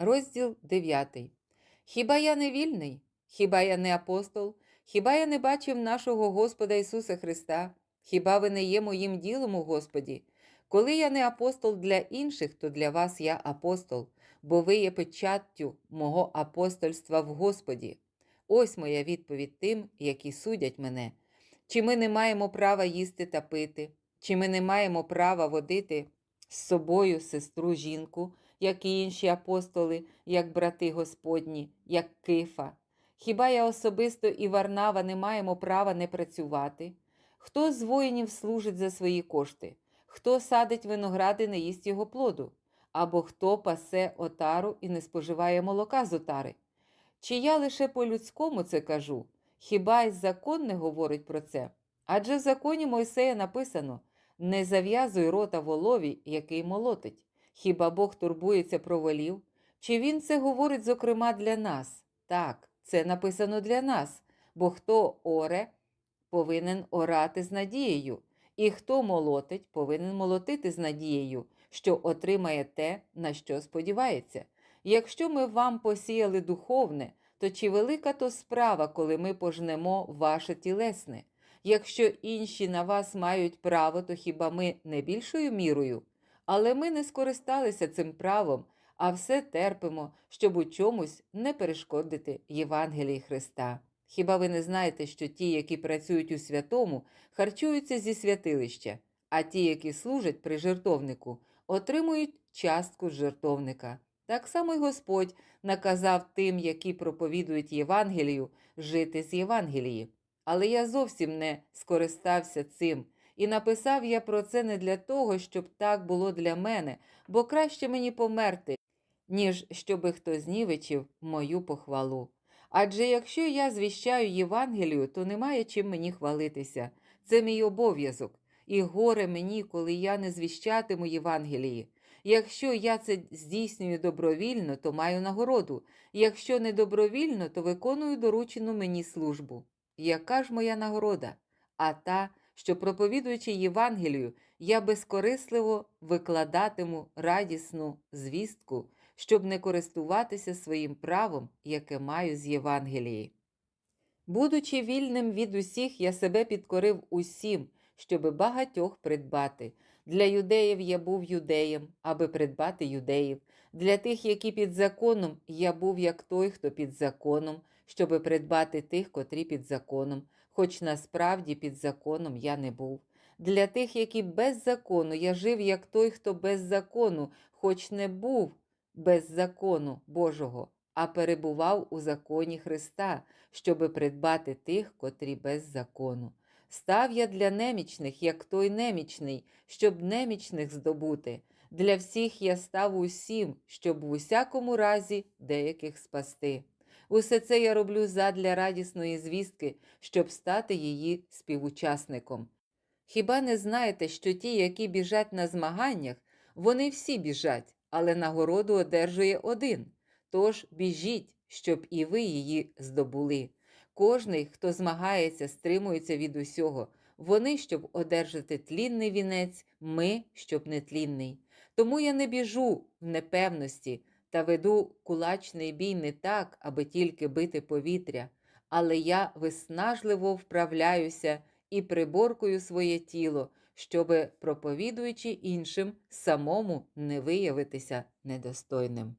Розділ 9. Хіба я не вільний? Хіба я не апостол? Хіба я не бачив нашого Господа Ісуса Христа? Хіба ви не є моїм ділом у Господі? Коли я не апостол для інших, то для вас я апостол, бо ви є печаттю мого апостольства в Господі. Ось моя відповідь тим, які судять мене. Чи ми не маємо права їсти та пити, чи ми не маємо права водити з собою сестру жінку, як і інші апостоли, як брати Господні, як Кифа? Хіба я особисто і Варнава не маємо права не працювати? Хто з воїнів служить за свої кошти? Хто садить виногради, не їсть його плоду? Або хто пасе отару і не споживає молока з отари? Чи я лише по-людському це кажу? Хіба й закон не говорить про це? Адже в законі Мойсея написано не зав'язуй рота волові, який молотить. Хіба Бог турбується про волів? Чи він це говорить, зокрема, для нас? Так, це написано для нас, бо хто оре, повинен орати з надією, і хто молотить, повинен молотити з надією, що отримає те, на що сподівається. Якщо ми вам посіяли духовне, то чи велика то справа, коли ми пожнемо ваше тілесне? Якщо інші на вас мають право, то хіба ми не більшою мірою? Але ми не скористалися цим правом, а все терпимо, щоб у чомусь не перешкодити Євангелії Христа. Хіба ви не знаєте, що ті, які працюють у святому, харчуються зі святилища, а ті, які служать при жертовнику, отримують частку з жертовника? Так само й Господь наказав тим, які проповідують Євангелію, жити з Євангелії. Але я зовсім не скористався цим, і написав я про це не для того, щоб так було для мене, бо краще мені померти, ніж щоби хто знівечив мою похвалу. Адже якщо я звіщаю Євангелію, то немає чим мені хвалитися. Це мій обов'язок, і горе мені, коли я не звіщатиму Євангелії. Якщо я це здійснюю добровільно, то маю нагороду. Якщо не добровільно, то виконую доручену мені службу. Яка ж моя нагорода? А та, що проповідуючи Євангелію, я безкорисливо викладатиму радісну звістку, щоб не користуватися своїм правом, яке маю з Євангелії. Будучи вільним від усіх, я себе підкорив усім, щоби багатьох придбати. Для юдеїв я був юдеєм, аби придбати юдеїв. Для тих, які під законом, я був як той, хто під законом, щоби придбати тих, котрі під законом, хоч насправді під законом я не був. Для тих, які без закону, я жив як той, хто без закону, хоч не був без закону Божого, а перебував у законі Христа, щоби придбати тих, котрі без закону. Став я для немічних, як той немічний, щоб немічних здобути. Для всіх я став усім, щоб в усякому разі деяких спасти. Усе це я роблю задля радісної звістки, щоб стати її співучасником. Хіба не знаєте, що ті, які біжать на змаганнях, вони всі біжать, але нагороду одержує один. Тож біжіть, щоб і ви її здобули. Кожний, хто змагається, стримується від усього. Вони, щоб одержати тлінний вінець, ми, щоб нетлінний. Тому я не біжу в непевності та веду кулачний бій не так, аби тільки бити повітря, але я виснажливо вправляюся і приборкую своє тіло, щоби, проповідуючи іншим, самому не виявитися недостойним.